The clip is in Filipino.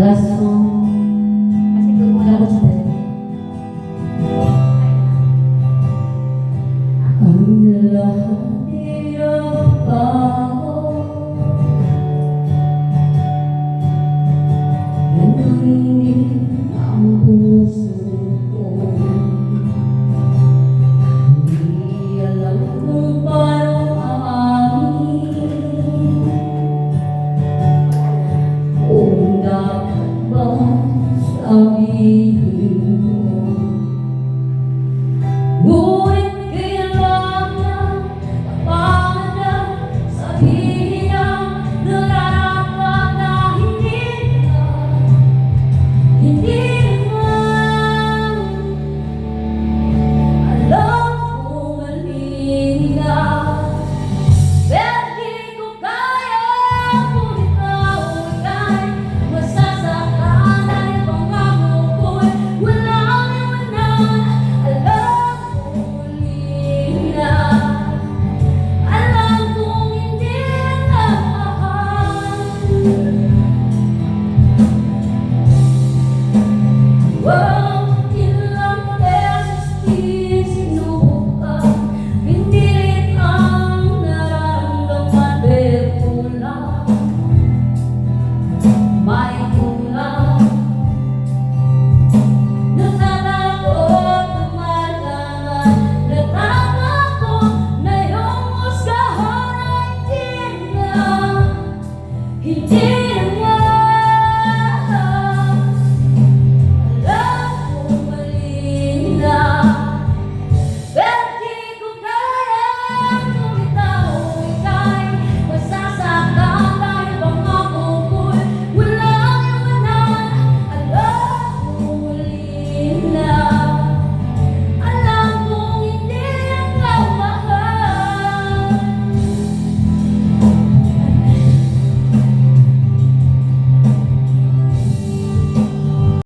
razón. Así como la Ang lahat 힘들